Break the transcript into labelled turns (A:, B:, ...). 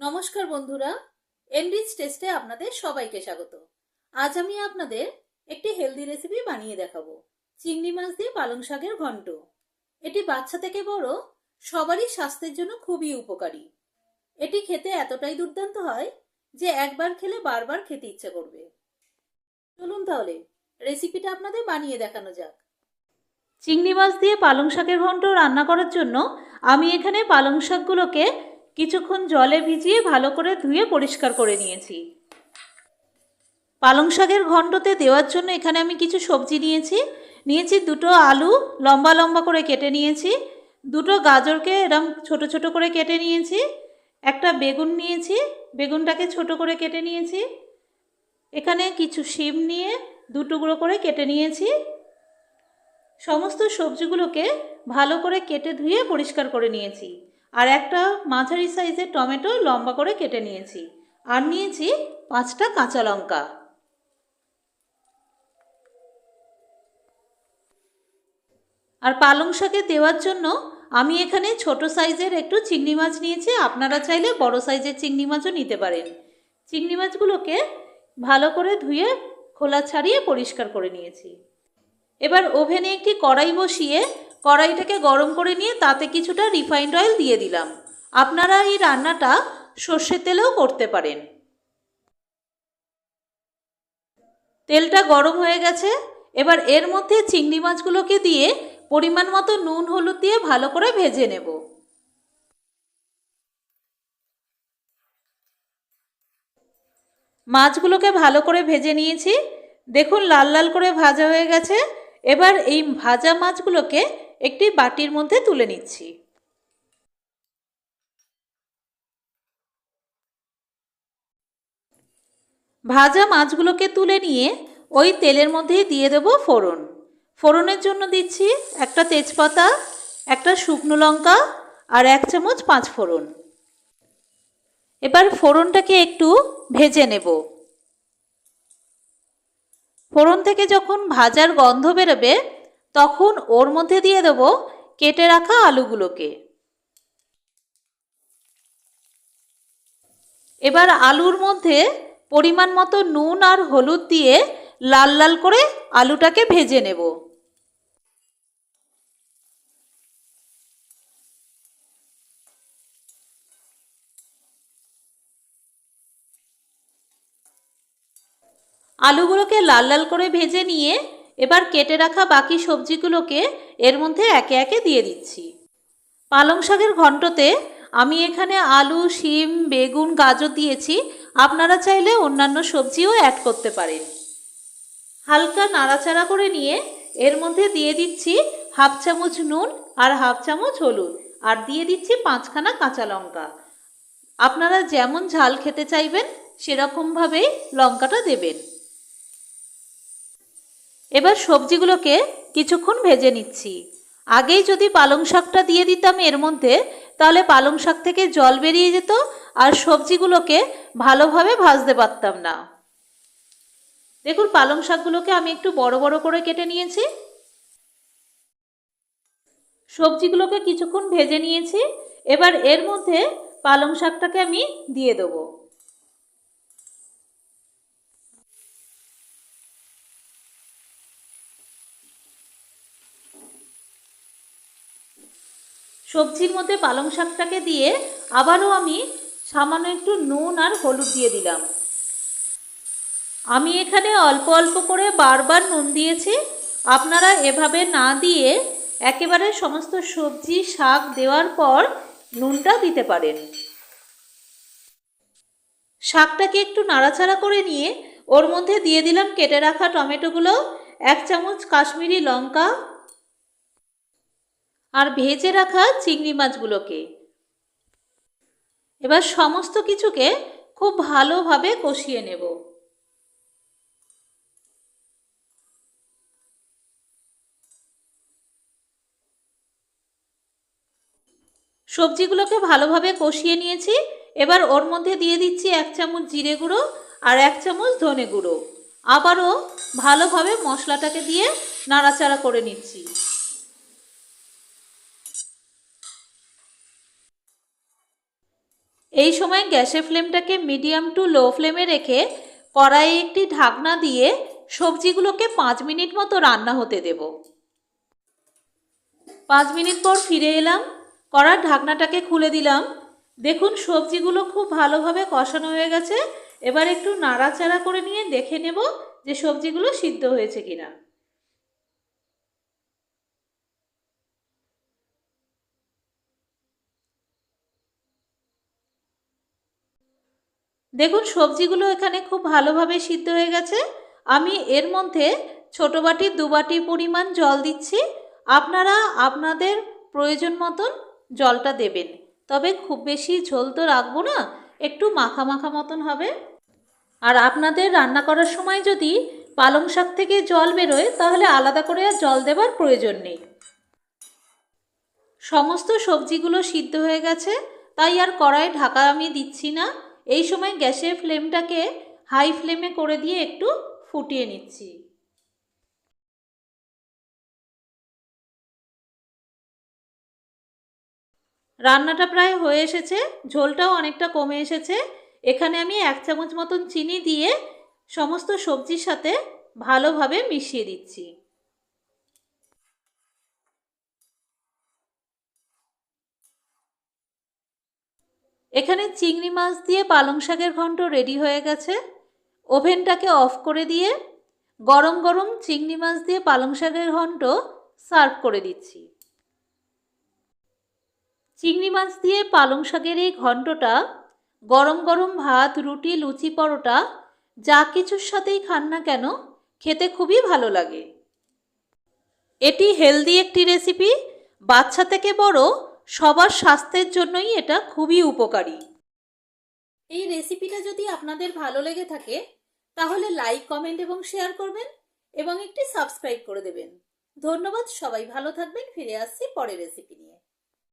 A: নমস্কার বন্ধুরা এনরিচ টেস্টে আপনাদের সবাইকে স্বাগত। আজ আমি আপনাদের একটি হেলদি রেসিপি বানিয়ে দেখাবো। চিংড়ি মাছ দিয়ে পালং শাকের ঘন্ট। এটি বাচ্চা থেকে বড়, সবারই স্বাস্থ্যের জন্য খুবই উপকারী। এটি খেতে এতটাই দুর্দান্ত হয় যে একবার খেলে বারবার খেতে ইচ্ছে করবে। চলুন তাহলে রেসিপিটা আপনাদের বানিয়ে দেখানো যাক। চিংড়ি মাছ দিয়ে পালং শাকের ঘন্ট রান্না করার জন্য আমি এখানে পালং শাকগুলোকে কিছুক্ষণ জলে ভিজিয়ে ভালো করে ধুয়ে পরিষ্কার করে নিয়েছি। পালং শাকের ঘন্টতে দেওয়ার জন্য এখানে আমি কিছু সবজি নিয়েছি। নিয়েছি দুটো আলু, লম্বা লম্বা করে কেটে নিয়েছি। দুটো গাজরকে এরম ছোট ছোট করে কেটে নিয়েছি। একটা বেগুন নিয়েছি, বেগুনটাকে ছোট করে কেটে নিয়েছি। এখানে কিছু শিম নিয়ে দু টুকরো করে কেটে নিয়েছি। সমস্ত সবজিগুলোকে ভালো করে কেটে ধুয়ে পরিষ্কার করে নিয়েছি। আর একটা মাঝারি সাইজের টমেটো লম্বা করে কেটে নিয়েছি। আর নিয়েছি পাঁচটা কাঁচা লঙ্কা। আর পালং শাকে দেওয়ার জন্য আমি এখানে ছোট সাইজের একটু চিংড়ি মাছ নিয়েছি। আপনারা চাইলে বড় সাইজের চিংড়ি মাছও নিতে পারেন। চিংড়ি মাছগুলোকে ভালো করে ধুয়ে খোলা ছাড়িয়ে পরিষ্কার করে নিয়েছি। এবার ওভেনে একটি কড়াই বসিয়ে কড়াইটাকে গরম করে নিয়ে তাতে কিছুটা রিফাইন্ড অয়েল দিয়ে দিলাম। আপনারা এই রান্নাটা সর্ষের তেলেও করতে পারেন। তেলটা গরম হয়ে গেছে। এবার এর মধ্যে চিংড়ি মাছগুলোকে দিয়ে পরিমাণ মতো নুন, হলুদ দিয়ে ভালো করে ভেজে নেব। মাছগুলোকে ভালো করে ভেজে নিয়েছি। দেখুন, লাল লাল করে ভাজা হয়ে গেছে। এবার এই ভাজা মাছগুলোকে একটি বাটির মধ্যে তুলে নিচ্ছি। ভাজা মাছগুলোকে তুলে নিয়ে ওই তেলের মধ্যেই দিয়ে দেব ফোড়ন। ফোড়নের জন্য দিচ্ছি একটা তেজপাতা, একটা শুকনো লঙ্কা আর এক চামচ পাঁচ ফোড়ন। এবার ফোড়নটাকে একটু ভেজে নেব। ফোড়ন থেকে যখন ভাজার গন্ধ বেরোবে তখন ওর মধ্যে দিয়ে দেব কেটে রাখা আলুগুলোকে। এবার আলুর মধ্যে পরিমাণ মতো নুন আর হলুদ দিয়ে লাল লাল করে আলুটাকে ভেজে নেব। আলুগুলোকে লাল লাল করে ভেজে নিয়ে এবার কেটে রাখা বাকি সবজিগুলোকে এর মধ্যে একে একে দিয়ে দিচ্ছি। পালং শাকের ঘন্টতে আমি এখানে আলু, শিম, বেগুন, গাজর দিয়েছি। আপনারা চাইলে অন্যান্য সবজিও অ্যাড করতে পারেন। হালকা নাড়াচাড়া করে নিয়ে এর মধ্যে দিয়ে দিচ্ছি হাফ চামচ নুন আর হাফ চামচ হলুদ আর দিয়ে দিচ্ছি পাঁচখানা কাঁচা লঙ্কা। আপনারা যেমন ঝাল খেতে চাইবেন, সেরকমভাবেই লঙ্কাটা দেবেন। এবার সবজিগুলোকে কিছুক্ষণ ভেজে নিচ্ছি। আগেই যদি পালং শাকটা দিয়ে দিতাম এর মধ্যে, তাহলে পালং শাক থেকে জল বেরিয়ে যেত আর সবজিগুলোকে ভালোভাবে ভাজতে পারতাম না। দেখুন, পালং শাকগুলোকে আমি একটু বড় বড় করে কেটে নিয়েছি। সবজিগুলোকে কিছুক্ষণ ভেজে নিয়েছি। এবার এর মধ্যে পালং শাকটাকে আমি দিয়ে দেবো। সবজির মধ্যে পালং শাকটাকে দিয়ে আবারও আমি সামান্য একটু নুন আর হলুদ দিয়ে দিলাম। আমি এখানে অল্প অল্প করে বারবার নুন দিয়েছি। আপনারা এভাবে না দিয়ে একেবারে সমস্ত সবজি, শাক দেওয়ার পর নুনটা দিতে পারেন। শাকটাকে একটু নাড়াচাড়া করে নিয়ে ওর মধ্যে দিয়ে দিলাম কেটে রাখা টমেটোগুলো, এক চামচ কাশ্মীরি লঙ্কা আর ভেজে রাখা চিংড়ি মাছগুলোকে। এবার সমস্ত কিছুকে খুব ভালোভাবে কষিয়ে নেব। সবজিগুলোকে ভালোভাবে কষিয়ে নিয়েছি। এবার ওর মধ্যে দিয়ে দিচ্ছি এক চামচ জিরে গুঁড়ো আর এক চামচ ধনে গুঁড়ো। আবারও ভালোভাবে মশলাটাকে দিয়ে নাড়াচাড়া করে নিচ্ছি। এই সময় গ্যাসের ফ্লেমটাকে মিডিয়াম টু লো ফ্লেমে রেখে কড়াইয়ে একটি ঢাকনা দিয়ে সবজিগুলোকে পাঁচ মিনিট মতো রান্না হতে দেব। পাঁচ মিনিট পর ফিরে এলাম, কড়ার ঢাকনাটাকে খুলে দিলাম। দেখুন, সবজিগুলো খুব ভালোভাবে কষানো হয়ে গেছে। এবার একটু নাড়াচাড়া করে নিয়ে দেখে নেব যে সবজিগুলো সিদ্ধ হয়েছে কিনা। দেখুন, সবজিগুলো এখানে খুব ভালোভাবে সিদ্ধ হয়ে গেছে। আমি এর মধ্যে ছোটো বাটি, দু বাটি পরিমাণ জল দিচ্ছি। আপনারা আপনাদের প্রয়োজন মতন জলটা দেবেন। তবে খুব বেশি ঝোল তো রাখব না, একটু মাখা মাখা মতন হবে। আর আপনাদের রান্না করার সময় যদি পালং শাক থেকে জল বেরোয়, তাহলে আলাদা করে আর জল দেবার প্রয়োজন নেই। সমস্ত সবজিগুলো সিদ্ধ হয়ে গেছে, তাই আর কড়াই ঢাকা আমি দিচ্ছি না। এই সময় গ্যাসের ফ্লেমটাকে হাই ফ্লেমে করে দিয়ে একটু ফুটিয়ে নিচ্ছি। রান্নাটা প্রায় হয়ে এসেছে, ঝোলটাও অনেকটা কমে এসেছে। এখানে আমি এক চামচ মতন চিনি দিয়ে সমস্ত সবজির সাথে ভালোভাবে মিশিয়ে দিচ্ছি। এখানে চিংড়ি মাছ দিয়ে পালং শাকের ঘন্ট রেডি হয়ে গেছে। ওভেনটাকে অফ করে দিয়ে গরম গরম চিংড়ি মাছ দিয়ে পালং শাকের ঘন্ট সার্ভ করে দিচ্ছি। চিংড়ি মাছ দিয়ে পালং শাকের এই ঘন্টটা গরম গরম ভাত, রুটি, লুচি, পরোটা, যা কিছুর সাথেই খান না কেন খেতে খুবই ভালো লাগে। এটি হেলদি একটি রেসিপি বাচ্চা থেকে বড় সবার স্বাস্থ্যের জন্যই এটা খুবই উপকারী। এই রেসিপিটা যদি আপনাদের ভালো লেগে থাকে, তাহলে লাইক কমেন্ট এবং শেয়ার করবেন এবং একটি সাবস্ক্রাইব করে দেবেন। ধন্যবাদ, সবাই ভালো থাকবেন, ফিরে আসছি পরের রেসিপি নিয়ে।